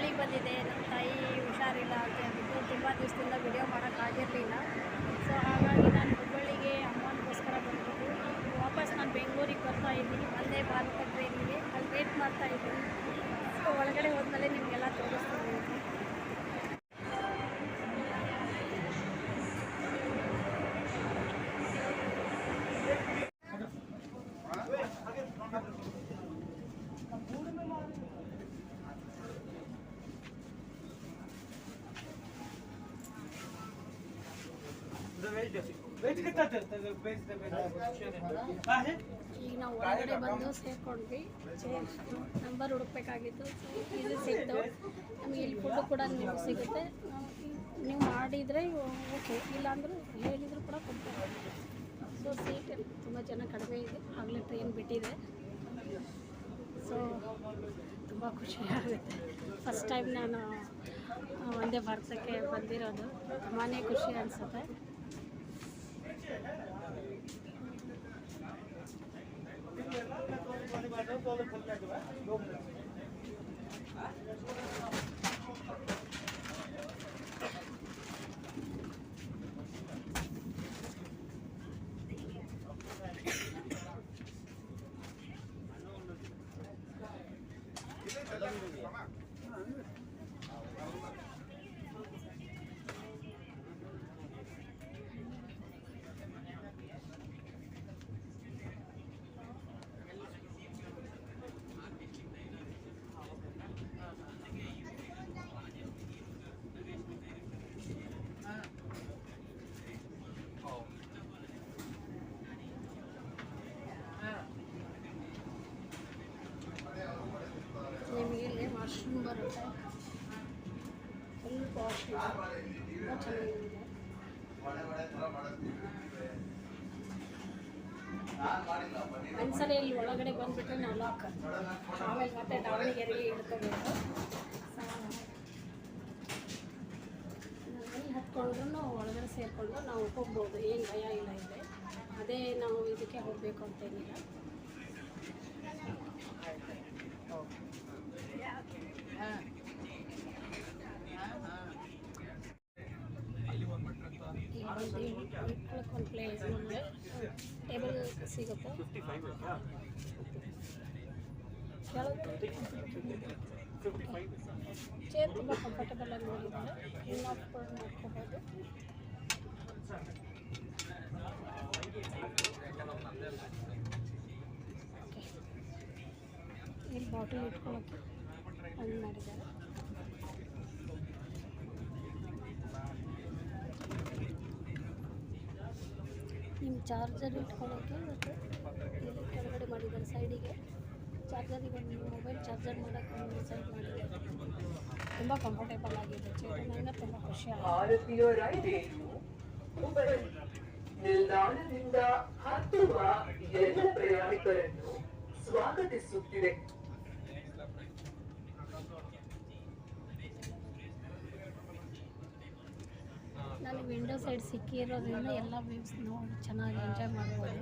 ಹುಬ್ಬಳ್ಳಿಗೆ ಬಂದಿದೆ ನಮ್ಮ ತಾಯಿ ಹುಷಾರಿಲ್ಲ ಅಂತ ಹೇಳ್ಬಿಟ್ಟು ತುಂಬ ದಿವಸದಿಂದ ವಿಡಿಯೋ ಮಾಡೋಕ್ಕಾಗಿರಲಿಲ್ಲ ಸೊ ಹಾಗಾಗಿ ನಾನು ಹುಬ್ಬಳ್ಳಿಗೆ ಅಮ್ಮನಿಗೋಸ್ಕರ ಬಂದ್ಬಿಟ್ಟು ವಾಪಸ್ ನಾನು ಬೆಂಗಳೂರಿಗೆ ಬರ್ತಾ ಇದ್ದೀನಿ. ಒಂದೇ ಭಾರತ ಟ್ರೈನಿಗೆ ಅಲ್ಲಿ ವೇಟ್ ಮಾಡ್ತಾ ಇದ್ದೀನಿ. ಸೊ ಒಳಗಡೆ ಹೋದ್ಮೇಲೆ ನಿಮಗೆಲ್ಲ ತೋರಿಸ್ತೀನಿ. ಈಗ ನಾವು ಒಳಗಡೆ ಬಂದು ಸೇರ್ಕೊಂಡ್ವಿ ನಂಬರ್ ಹುಡುಕ್ಬೇಕಾಗಿತ್ತು ಇದು ಸಿಕ್ತು ನಮಗೆ ಇಲ್ಲಿ ಫುಡ್ಡು ಕೂಡ ನಿಮ್ಗೆ ಸಿಗುತ್ತೆ ನೀವು ಮಾಡಿದರೆ ಓಕೆ ಇಲ್ಲಾಂದ್ರೆ ಹೇಳಿದ್ರು ಕೂಡ ಕೊಡ್ತಾರೆ ಸೊ ಸೀಟ್ ತುಂಬ ಜನ ಕಡಿಮೆ ಇದೆ ಆಗಲೇ ಟ್ರೈನ್ ಬಿಟ್ಟಿದೆ ಸೊ ತುಂಬ ಖುಷಿ ಆಗುತ್ತೆ ಫಸ್ಟ್ ಟೈಮ್ ನಾನು ಒಂದೇ ಭಾರತಕ್ಕೆ ಬಂದಿರೋದು. ತುಂಬಾ ಖುಷಿ ಅನಿಸುತ್ತೆ. ನಿಮಗೆ ಇಲ್ಲಿ ವಾಶ್ರೂಮ್ ಬರುತ್ತೆ ಫುಲ್ ವಾಶ್ ತುಂಬ ಚೆನ್ನಾಗಿದೆ ಒಂದ್ಸಲ ಇಲ್ಲಿ ಒಳಗಡೆ ಬಂದ್ಬಿಟ್ರೆ ನಾವು ಲಾಕ್ ಆಮೇಲೆ ಮತ್ತೆ ದಾವಣಗೆರೆಗೆ ಇಡ್ಕೋಬೇಕು ಎಲ್ಲಿ ಹತ್ಕೊಂಡ್ರು ಒಳಗಡೆ ಸೇರಿಕೊಂಡು ನಾವು ಹೋಗ್ಬೋದು, ಏನು ಭಯ ಇಲ್ಲ ಇದೆ ಅದೇ ನಾವು ಇದಕ್ಕೆ ಹೋಗಬೇಕು ಅಂತೇನಿಲ್ಲ ಇಲ್ಲಿ ಬಂದು ಇಟ್ಕೊಳಕ್ಕೆ ಒಂದು ಪ್ಲೇಸ್ ನಮಗೆ ಟೇಬಲ್ ಸಿಗುತ್ತೆ? ಚೇರ್ ತುಂಬ ಕಂಫರ್ಟಬಲ್ ಆಗಿ ಮಾಡಿದ್ದಾರೆ ಇನ್ ಆಫ್ ಮಾಡ್ಕೋಬೋದು ಓಕೆ ಇಲ್ಲಿ ಬಾಟಲ್ ಇಟ್ಕೊಳ್ಳೋಕ್ಕೆ ಒಂದು ಮಾಡಿದ್ದಾರೆ. ಚಾರ್ಜರ್ ಇಟ್ಕೊಳ್ಳೋಕ್ಕೆ ಮತ್ತು ಇಲ್ಲಿ ಕೆಳಗಡೆ ಮಾಡಿದ್ದಾರೆ ಸೈಡಿಗೆ. ಚಾರ್ಜರಿಗೆ ಒಂದು ಮೊಬೈಲ್ ಚಾರ್ಜರ್ ಮಾಡೋಕ್ಕೆ ಒಂದು ಸೈಡ್ ಮಾಡಿದ್ದಾರೆ. ತುಂಬ ಕಂಫರ್ಟೇಬಲ್ ಆಗಿದೆ. ಚೇರ್ ತುಂಬ ಖುಷಿ ಆಗಿದೆ ನಿಲ್ದಾಣದಿಂದ ಹತ್ತುವ ಎಲ್ಲ ಪ್ರಯಾಣಿಕರನ್ನು ಸ್ವಾಗತಿಸುತ್ತಿದೆ. ನನಗೆ ವಿಂಡೋ ಸೈಡ್ ಸಿಕ್ಕಿರೋದ್ರಿಂದ ಎಲ್ಲ ವ್ಯೂಸ್ ನೋಡಿ ಚೆನ್ನಾಗಿ ಎಂಜಾಯ್ ಮಾಡ್ಬೋದು.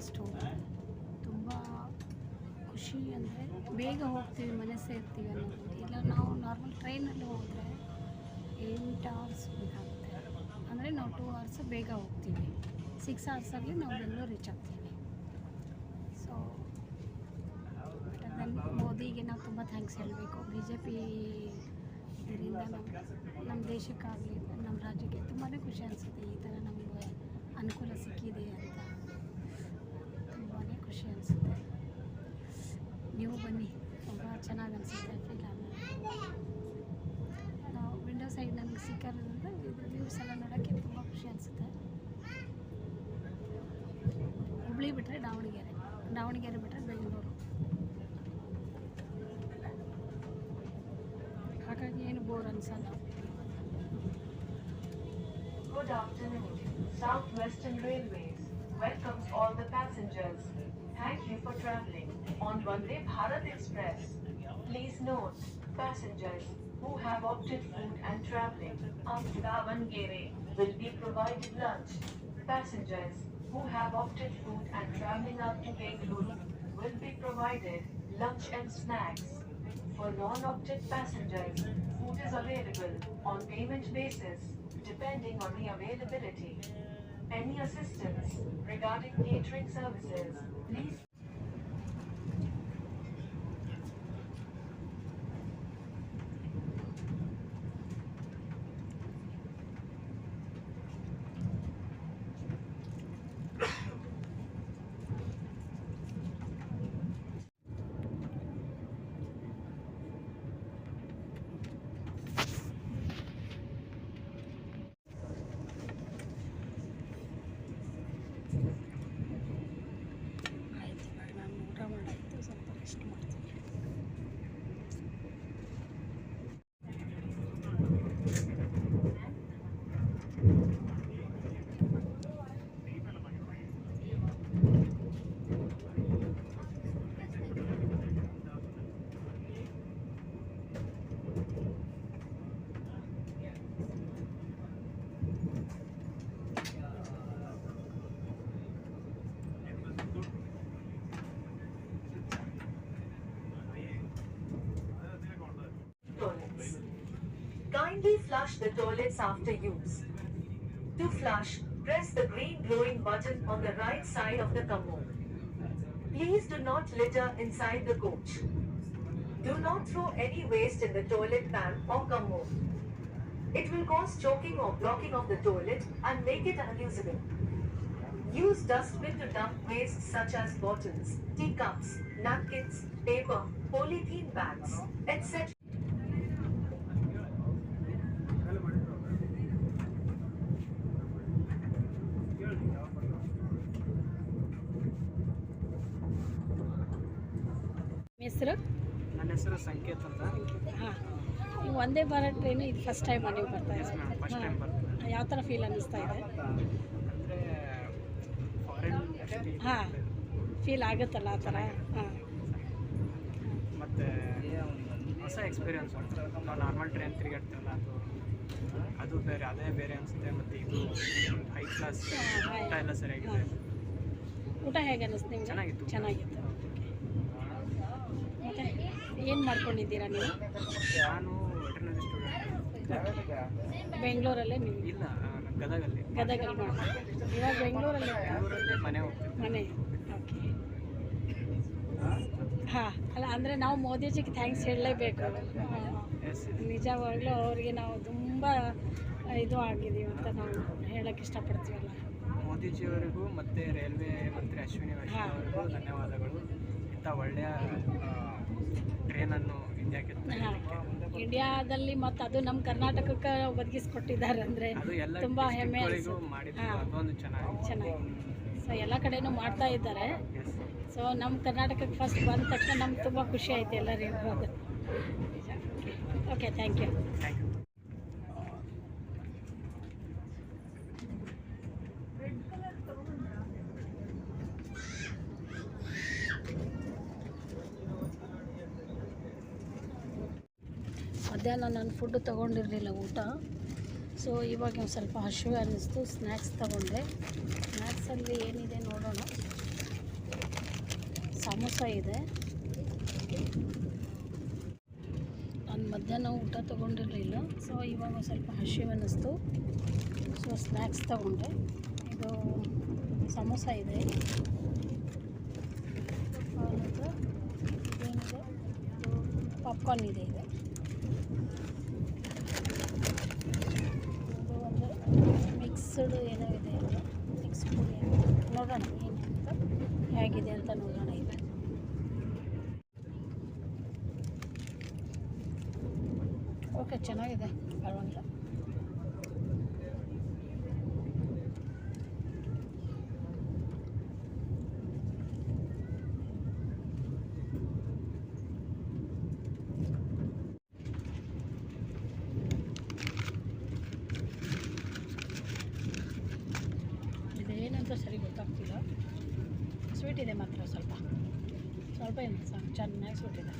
ಹೋಗುತ್ತೆ ತುಂಬ ಖುಷಿ ಅಂದರೆ ಬೇಗ ಹೋಗ್ತೀವಿ, ಮನೆ ಸೇರ್ತೀವಿ ಅನ್ನೋದು. ಇಲ್ಲ, ನಾವು ನಾರ್ಮಲ್ ಟ್ರೈನಲ್ಲಿ ಹೋದರೆ ಎಂಟು ಅವರ್ಸ್ ಬೇಕಾಗುತ್ತೆ. ಅಂದರೆ ನಾವು ಟೂ ಅವರ್ಸ್ ಬೇಗ ಹೋಗ್ತೀವಿ. ಸಿಕ್ಸ್ ಅವರ್ಸಲ್ಲಿ ನಾವು ಬೆಂಗಳೂರು ರೀಚ್ ಆಗ್ತೀವಿ. ಸೊ ದೆನ್ ಮೋದಿಗೆ ನಾವು ತುಂಬ ಥ್ಯಾಂಕ್ಸ್ ಹೇಳಬೇಕು. ಬಿ ಜೆ ಪಿ ಇದರಿಂದ ನಮ್ಮ ನಮ್ಮ ದೇಶಕ್ಕಾಗಲಿ ನಮ್ಮ ರಾಜ್ಯಕ್ಕೆ ತುಂಬಾ ಖುಷಿ ಅನಿಸುತ್ತೆ. ಈ ಥರ ನಮಗೆ ಅನುಕೂಲ ಸಿಕ್ಕಿದೆ ಅಂತ. ಇದು ವ್ಯೂಸ್ ಎಲ್ಲ ನೋಡೋಕ್ಕೆ ತುಂಬ ಖುಷಿ ಅನಿಸುತ್ತೆ ಹುಬ್ಳಿ ಬಿಟ್ಟರೆ ದಾವಣಗೆರೆ ದಾವಣಗೆರೆ ಬಿಟ್ಟರೆ ಬೆಂಗಳೂರು ಹಾಗಾಗಿ ಏನು ಬೋರ್ ಅನ್ಸಲ್ಲ Good afternoon. Southwestern Railways welcomes all the passengers. Thank you for traveling on Vande Bharat Express. Please note, passengers who have opted food and traveling up to Davangere will be provided lunch. Passengers who have opted food and traveling up to Bengaluru will be provided lunch and snacks. For non-opted passengers, food is available on payment basis depending on the availability. Any assistance regarding catering services, please Kindly flush the toilets after use. To flush, press the green glowing button on the right side of the commode. Please do not litter inside the coach. Do not throw any waste in the toilet pan or commode. It will cause choking or blocking of the toilet and make it unusable. Use dustbin to dump waste such as bottles, teacups, napkins, paper, polythene bags, etc. ಹೆಸರು? ನನ್ನ ಹೆಸರು ಸಂಕೇತ್ ಅಂತ. ಹಾಂ. ನೀವು ಒಂದೇ Bharat train ಇದು first time ನೀವು ಬರ್ತಾ ಇದ್ದೀರಾ ಯಾವ ಥರ ಫೀಲ್ ಅನ್ನಿಸ್ತಾ ಇದೆ? ಅಂದರೆ ಫಾರಿನ್ ಹಾಂ. ಫೀಲ್ ಆಗುತ್ತಲ್ಲ ಆ ಥರ ಹಾಂ. ಮತ್ತು ಹೊಸ ಎಕ್ಸ್ಪೀರಿಯನ್ಸ್ ನಾವು ನಾರ್ಮಲ್ ಟ್ರೈನ್ ತಿರುಗಾಡ್ತೀವಲ್ಲ ಅದು. ಅದು ಬೇರೆ ಅದೇ ಬೇರೆ ಅನಿಸುತ್ತೆ. ಮತ್ತು ಇದು ಹೈ ಕ್ಲಾಸ್ ಊಟ ಎಲ್ಲ ಸರಿಯಾಗಿದೆ. ಊಟ ಹೇಗೆ ಅನ್ನಿಸ್ತು ನಿಮ್ಗೆ? ಚೆನ್ನಾಗಿತ್ತು. ಚೆನ್ನಾಗಿತ್ತು. ಏನು ಮಾಡ್ಕೊಂಡಿದ್ದೀರಾ ನೀವು? ನಾನು ವೆಟರ್ನರಿ ಸ್ಟೂಡೆಂಟ್. ಬೆಂಗಳೂರಲ್ಲೇ ನೀವು? ಇಲ್ಲ ಗದಗಲ್ಲಿ. ಗದಗಲ್ಲಿ ಮಾಡ್ಕೊಂಡು ಇವಾಗ ಬೆಂಗಳೂರಲ್ಲಿ ಮನೆ ಮನೆ. ಓಕೆ. ಹಾಂ ಅಲ್ಲ ಅಂದರೆ ನಾವು ಮೋದಿಜಿಗೆ ಥ್ಯಾಂಕ್ಸ್ ಹೇಳಲೇಬೇಕು. ನಿಜವಾಗ್ಲೂ ಅವರಿಗೆ ನಾವು ತುಂಬ ಇದು ಆಗಿದೀವಿ ಅಂತ ನಾವು ಹೇಳೋಕ್ಕೆ ಇಷ್ಟಪಡ್ತೀವಲ್ಲ. ಮೋದಿಜಿಯವರಿಗೂ ಮತ್ತು ರೈಲ್ವೆ ಮಂತ್ರಿ ಅಶ್ವಿನಿ ವೈಷ್ಣವ್ ಅವರಿಗೂ ಧನ್ಯವಾದಗಳು. ಇಂಥ ಒಳ್ಳೆಯ ಇಂಡಿಯಾಕ್ಕೆ ಇಂಡಿಯಾದಲ್ಲಿ ಮತ್ತು ಅದು ನಮ್ಮ ಕರ್ನಾಟಕಕ್ಕೆ ಒದಗಿಸ್ಕೊಟ್ಟಿದ್ದಾರೆ ಅಂದರೆ ತುಂಬ ಹೆಮ್ಮೆ ಚೆನ್ನಾಗಿ ಸೊ ಎಲ್ಲ ಕಡೆನೂ ಮಾಡ್ತಾ ಇದ್ದಾರೆ. ಸೊ ನಮ್ಮ ಕರ್ನಾಟಕಕ್ಕೆ ಫಸ್ಟ್ ಬಂದ ತಕ್ಷಣ ನಮ್ಗೆ ತುಂಬ ಖುಷಿ ಆಯ್ತು ಎಲ್ಲರಿಗೂ. ಓಕೆ ಥ್ಯಾಂಕ್ ಯು ಮಧ್ಯಾಹ್ನ ನಾನು ಫುಡ್ ತೊಗೊಂಡಿರಲಿಲ್ಲ ಊಟ. ಸೊ ಇವಾಗ ಒಂದು ಸ್ವಲ್ಪ ಹಸಿವೆ ಅನ್ನಿಸ್ತು ಸ್ನ್ಯಾಕ್ಸ್ ತೊಗೊಂಡೆ. ಸ್ನ್ಯಾಕ್ಸಲ್ಲಿ ಏನಿದೆ ನೋಡೋಣ. ಸಮೋಸ ಇದೆ. ನಾನು ಮಧ್ಯಾಹ್ನ ಊಟ ತೊಗೊಂಡಿರಲಿಲ್ಲ. ಸೊ ಇವಾಗ ಸ್ವಲ್ಪ ಹಸಿವೆ ಅನ್ನಿಸ್ತು ಸೊ ಸ್ನ್ಯಾಕ್ಸ್ ತೊಗೊಂಡೆ. ಇದು ಸಮೋಸ ಇದೆ. ಏನಿದೆ? ಪಾಪ್ಕಾರ್ನ್ ಇದೆ ಇದೆ ಮಿಕ್ಸ್ಡ್ ಏನೋ ಇದೆ ಮಿಕ್ಸ್ ಪುಡಿ. ನೋಡೋಣ ಏನು ಅಂತ ಹೇಗಿದೆ ಅಂತ ನೋಡೋಣ ಈಗ. ಓಕೆ ಚೆನ್ನಾಗಿದೆ ಪರವಾಗಿಲ್ಲ ಸ್ವೀಟ್ ಇದೆ ಮಾತ್ರ ಸ್ವಲ್ಪ ಸ್ವಲ್ಪ ಚೆನ್ನಾಗಿ ಸ್ವೀಟ್ ಇದೆ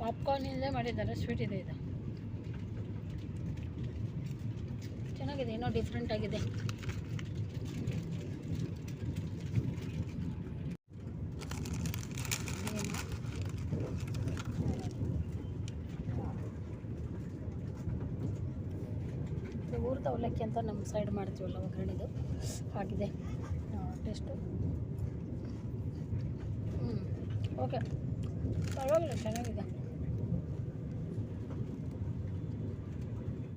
ಪಾಪ್ಕಾರ್ನಿಂದಲೇ ಮಾಡಿದ್ದಾರೆ ಸ್ವೀಟ್ ಇದೆ ಇದು. ಚೆನ್ನಾಗಿದೆ ಏನೋ ಡಿಫ್ರೆಂಟ್ ಆಗಿದೆ. ಅವಲಕ್ಕಿ ಅಂತ ನಮ್ಮ ಸೈಡ್ ಮಾಡ್ತೀವಲ್ಲ ಒಗ್ಗರಣೆದು. ಆಗಿದೆ. ಟೇಸ್ಟು ಹ್ಞೂ ಓಕೆ ಪರವಾಗಿಲ್ಲ ಚೆನ್ನಾಗಿದೆ.